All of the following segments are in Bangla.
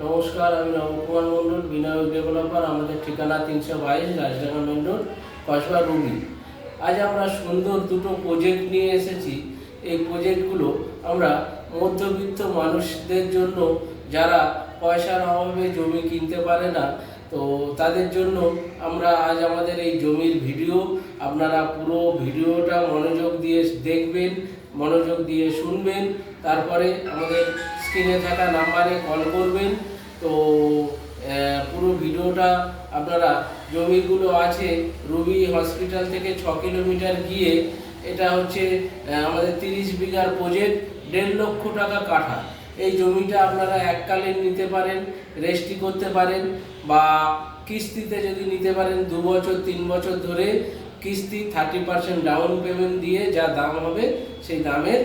নমস্কার, আমি নবকুমার মণ্ডল, বিনায়ক ডেভেলপার আমাদের ঠিকানা তিনশো বাইশ, Rajdanga main road, Kasba Ruby আজ আমরা সুন্দর দুটো প্রজেক্ট নিয়ে এসেছি। এই প্রজেক্টগুলো আমরা মধ্যবিত্ত মানুষদের জন্য, যারা পয়সার অভাবে জমি কিনতে পারে না, তো তাদের জন্য আমরা আজ আমাদের এই জমির ভিডিও আপনারা পুরো ভিডিওটা মনোযোগ দিয়ে দেখবেন, মনোযোগ দিয়ে শুনবেন, তারপরে আমাদের স্ক্রিনে থাকা নাম্বারে কল করবেন। তো পুরো ভিডিওটা আপনারা জমিগুলো আছে রুবি হসপিটাল থেকে ছ কিলোমিটার গিয়ে এটা হচ্ছে আমাদের তিরিশ বিঘার প্রজেক্ট, দেড় লক্ষ টাকা কাঠা। এই জমিটা আপনারা এককালীন নিতে পারেন, রেস্টি করতে পারেন বা কিস্তিতে যদি নিতে পারেন দু বছর, তিন বছর ধরে কিস্তি থার্টি পার্সেন্ট ডাউন পেমেন্ট দিয়ে যা দাম হবে সেই দামের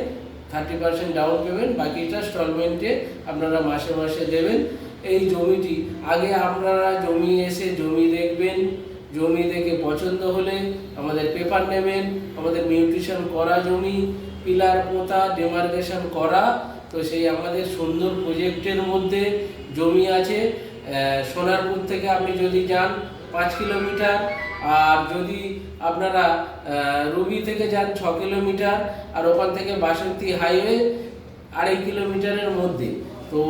থার্টি পার্সেন্ট ডাউন পেমেন্ট, বাকিটা স্টলমেন্টে আপনারা মাসে মাসে দেবেন। এই জমিটি। আগে আপনারা জমি এসে জমি দেখবেন, জমি দেখে পছন্দ হলে আমাদের পেপার নেবেন, আমাদের মিউট্রিশন করা জমি, পিলার পোতা ডেমার্কেশন করা, তো সেই আমাদের সুন্দর প্রজেক্টের মধ্যে জমি আছে। সোনারপুর থেকে আপনি যদি যান, পাঁচ কিলোমিটার, আর যদি আপনারা রুবি থেকে যান, ছ কিলোমিটার, আর ওখান থেকে বাসন্তী হাইওয়ে আড়াই কিলোমিটারের মধ্যে। তো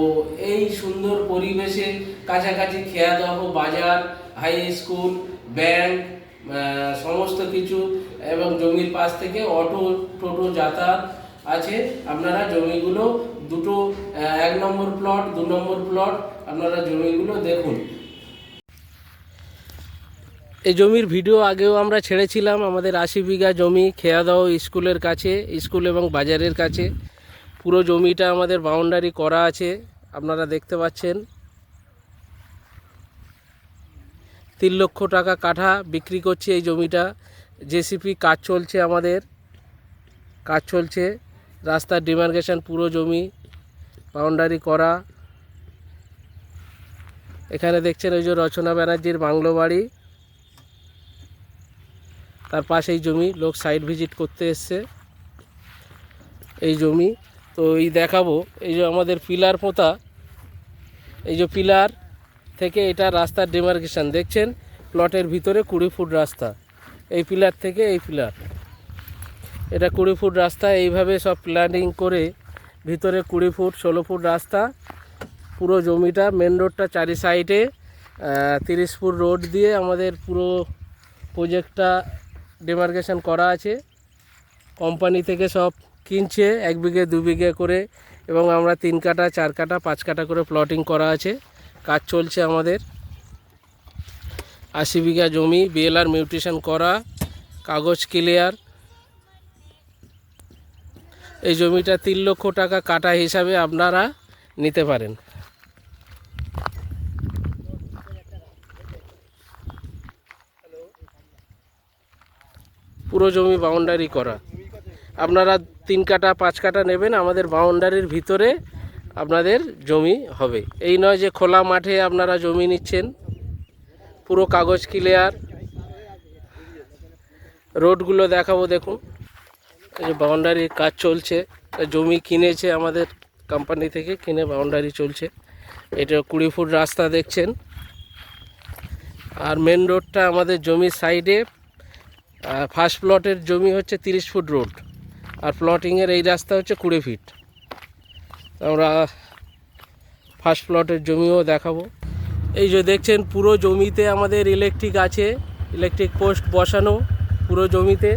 এই সুন্দর পরিবেশে কাছাকাছি খেয়াদহ, বাজার হাই স্কুল ব্যাংক সমস্ত কিছু এবং জমির পাশ থেকে অটো টোটো যাতায়াত আছে। আপনারা জমিগুলো দুটো এক নম্বর প্লট দু নম্বর প্লট আপনারা জমিগুলো দেখুন। এই জমির ভিডিও আগেও আমরা ছেড়েছিলাম, আমাদের আশি বিঘা জমি খেয়াদহ স্কুলের কাছে, স্কুল এবং বাজারের কাছে। পুরো জমিটা আমাদের বাউন্ডারি করা আছে, আপনারা দেখতে পাচ্ছেন। তিন লক্ষ টাকা কাঠা বিক্রি করছে এই জমিটা। জেসিপি কাজ চলছে আমাদের, কাজ চলছে। রাস্তার ডিমার্কেশন পুরো জমি বাউন্ডারি করা। এখানে দেখছেন ওই যে রচনা ব্যানার্জির বাংলো বাড়ি। তার পাশেই জমি, লোক সাইট ভিজিট করতে এসছে। এই জমি তো এই দেখাবো, এই যে আমাদের পিলার পোতা, এই যে পিলার থেকে এটা রাস্তার ডিমার্কেশন দেখছেন? প্লটের ভিতরে কুড়ি ফুট রাস্তা, এই পিলার থেকে এই পিলার। এটা কুড়ি ফুট রাস্তা, এইভাবে সব প্ল্যানিং করে ভিতরে কুড়ি ফুট, ষোলো ফুট রাস্তা, পুরো জমিটা মেন রোডটা চারি সাইডে তিরিশ ফুট রোড দিয়ে আমাদের পুরো প্রজেক্টটা ডিমার্কেশন করা আছে। কোম্পানি থেকে সব কিনছে, এক বিঘে, দু বিঘে করে এবং আমরা তিন কাটা, চার কাটা, পাঁচ কাটা করে প্লটিং করা আছে। কাজ চলছে আমাদের। আশি বিঘা জমি বিএলআর মিউটেশন করা, কাগজ ক্লিয়ার এই জমিটা তিন লক্ষ টাকা কাটা হিসাবে আপনারা নিতে পারেন। পুরো জমি বাউন্ডারি করা। আপনারা তিন কাটা, পাঁচ কাটা নেবেন, আমাদের বাউন্ডারির ভিতরে আপনাদের জমি হবে। এই নয় যে খোলা মাঠে আপনারা জমি নিচ্ছেন, পুরো কাগজ ক্লিয়ার রোডগুলো দেখাবো দেখুন। এই যে বাউন্ডারির কাজ চলছে, জমি কিনেছে আমাদের কোম্পানি থেকে, কিনে বাউন্ডারি চলছে। এটা কুড়ি ফুট রাস্তা দেখছেন। আর মেন রোডটা আমাদের জমির সাইডে ফার্স্ট প্লটের জমি হচ্ছে তিরিশ ফুট রোড আর প্লটিংয়ের এই রাস্তা হচ্ছে কুড়ি ফিট আমরা ফার্স্ট প্লটের জমিও দেখাবো। এই যে দেখছেন, পুরো জমিতে আমাদের ইলেকট্রিক আছে। ইলেকট্রিক পোস্ট বসানো পুরো জমিতে।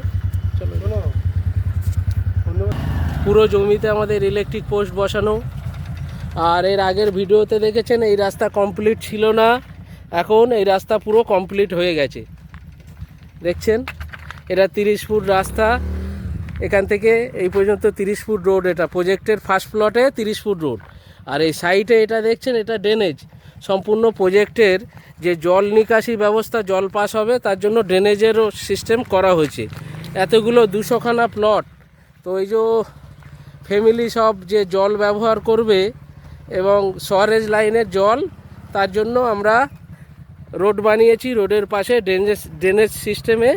পুরো জমিতে আমাদের ইলেকট্রিক পোস্ট বসানো। আর এর আগের ভিডিওতে দেখেছেন, এই রাস্তা কমপ্লিট ছিল না। এখন এই রাস্তা পুরো কমপ্লিট হয়ে গেছে। দেখছেন? এটা তিরিশ ফুট রাস্তা। এখান থেকে এই পর্যন্ত তিরিশ ফুট রোড এটা। প্রজেক্টের ফার্স্ট প্লটে তিরিশ ফুট রোড। আর এই সাইডে এটা দেখছেন, এটা ড্রেনেজ সম্পূর্ণ প্রজেক্টের যে জল নিকাশি ব্যবস্থা, জল পাস হবে, তার জন্য ড্রেনেজেরও সিস্টেম করা হয়েছে। এতগুলো দুশোখানা প্লট তো এই যে ফ্যামিলি সব যে জল ব্যবহার করবে এবং সরেজ লাইনের জল, তার জন্য আমরা রোড বানিয়েছি। রোডের পাশে ড্রেনেজ ড্রেনেজ সিস্টেমে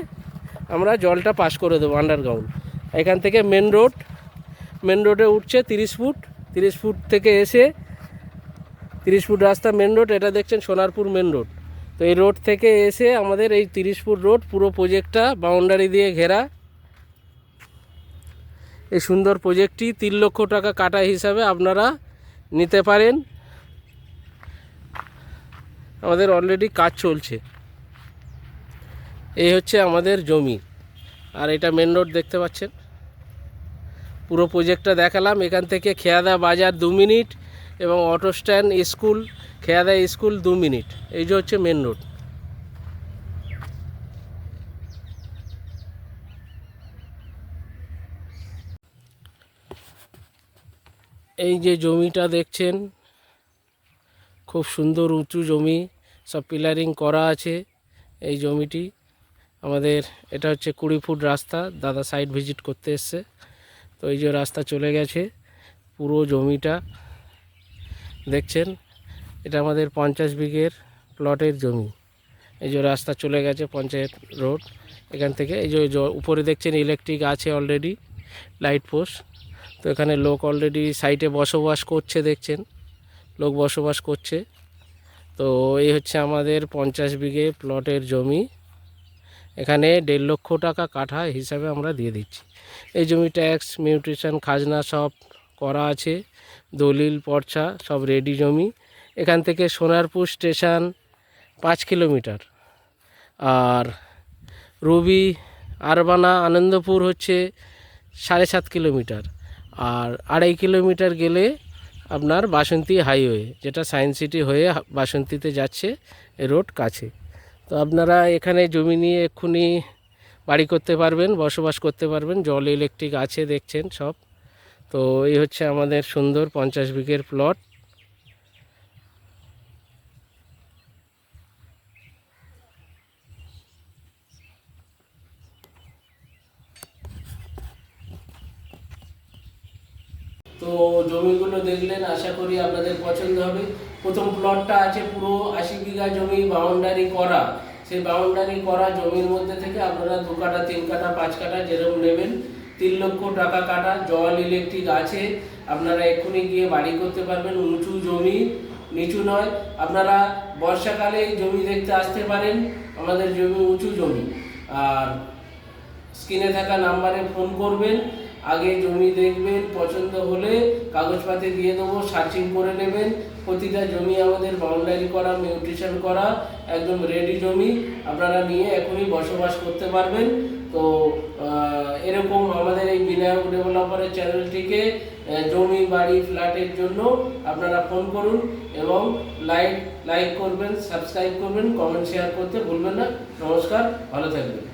আমরা জলটা পাস করে দেবো আন্ডারগ্রাউন্ড এখান থেকে মেন রোড মেন রোডে উঠছে তিরিশ ফুট তিরিশ ফুট থেকে এসে তিরিশ ফুট রাস্তা মেন রোড এটা দেখছেন সোনারপুর মেন রোড তো এই রোড থেকে এসে আমাদের এই তিরিশ ফুট রোড পুরো প্রজেক্টটা বাউন্ডারি দিয়ে ঘেরা। এই সুন্দর প্রজেক্টটি তিন লক্ষ টাকা কাটা হিসাবে আপনারা নিতে পারেন। আমাদের অলরেডি কাজ চলছে। এই হচ্ছে আমাদের জমি। আর এটা মেন রোড দেখতে পাচ্ছেন। পুরো প্রজেক্টটা দেখালাম। এখান থেকে খেয়াদা বাজার দু মিনিট এবং auto stand school Kheyada school দু মিনিট। এই যে হচ্ছে মেন রোড এই যে জমিটা দেখছেন, খুব সুন্দর উঁচু জমি, সব পিলারিং করা আছে এই জমিটি। আমাদের, এটা হচ্ছে কুড়ি ফুট রাস্তা, দাদা সাইড ভিজিট করতে এসছে। তো এই যে রাস্তা চলে গেছে, পুরো জমিটা। দেখছেন, এটা আমাদের পঞ্চাশ বিঘের প্লটের জমি। এই যে রাস্তা চলে গেছে পঞ্চায়েত রোড, এখান থেকে। এই যে উপরে দেখছেন ইলেকট্রিক আছে অলরেডি লাইট পোস্ট তো এখানে লোক অলরেডি সাইটে বসবাস করছে, দেখছেন। লোক বসবাস করছে। তো এই হচ্ছে আমাদের পঞ্চাশ বিঘে প্লটের জমি। এখানে দেড় লক্ষ টাকা কাঠা হিসাবে আমরা দিয়ে দিচ্ছি। এই জমি ট্যাক্স মিউট্রিশন খাজনা সব করা আছে, দলিল, পর্চা, সব রেডি জমি। এখান থেকে সোনারপুর স্টেশন পাঁচ কিলোমিটার। আর রবি, আরবানা, আনন্দপুর হচ্ছে সাড়ে সাত কিলোমিটার। আর আড়াই কিলোমিটার গেলে আপনার বাসন্তী হাইওয়ে যেটা সায়েন্স সিটি হয়ে বাসন্তীতে যাচ্ছে রোড কাছে। তো আপনারা এখানে জমি নিয়ে এক্ষুনি বাড়ি করতে পারবেন, বসবাস করতে পারবেন, জল ইলেকট্রিক আছে দেখছেন সব। তো এই হচ্ছে আমাদের সুন্দর পঞ্চাশ বিঘের প্লট তো জমিগুলো দেখলেন, আশা করি আপনাদের পছন্দ হবে। প্রথম প্লটটা আছে পুরো আশি বিঘা জমি বাউন্ডারি করা। সেই বাউন্ডারি করা জমির মধ্যে থেকে আপনারা দু কাটা তিন কাটা পাঁচ কাটা যেরকম নেবেন, তিন লক্ষ টাকা কাটা, জল ইলেকট্রিক আছে। আপনারা এক্ষুনি গিয়ে বাড়ি করতে পারবেন, উঁচু জমি, নিচু নয়। আপনারা বর্ষাকালে জমি দেখতে আসতে পারেন, আমাদের জমি উঁচু জমি। আর স্ক্রিনে থাকা নাম্বারে ফোন করবেন। আগে জমি দেখবেন, পছন্দ হলে কাগজপাতি দিয়ে দেবো, সার্চিং করে নেবেন। প্রতিটা জমি আমাদের বাউন্ডারি করা মিউট্রিশন করা, একদম রেডি জমি। আপনারা নিয়ে এখনই বসবাস করতে পারবেন। তো এরকম আমাদের এই বিনায়ক ডেভেলপারের চ্যানেলটিকে জমি, বাড়ি ফ্ল্যাটের জন্য আপনারা ফোন করুন এবং লাইক লাইক করবেন সাবস্ক্রাইব করবেন কমেন্ট শেয়ার করতে ভুলবেন না। নমস্কার, ভালো থাকবেন।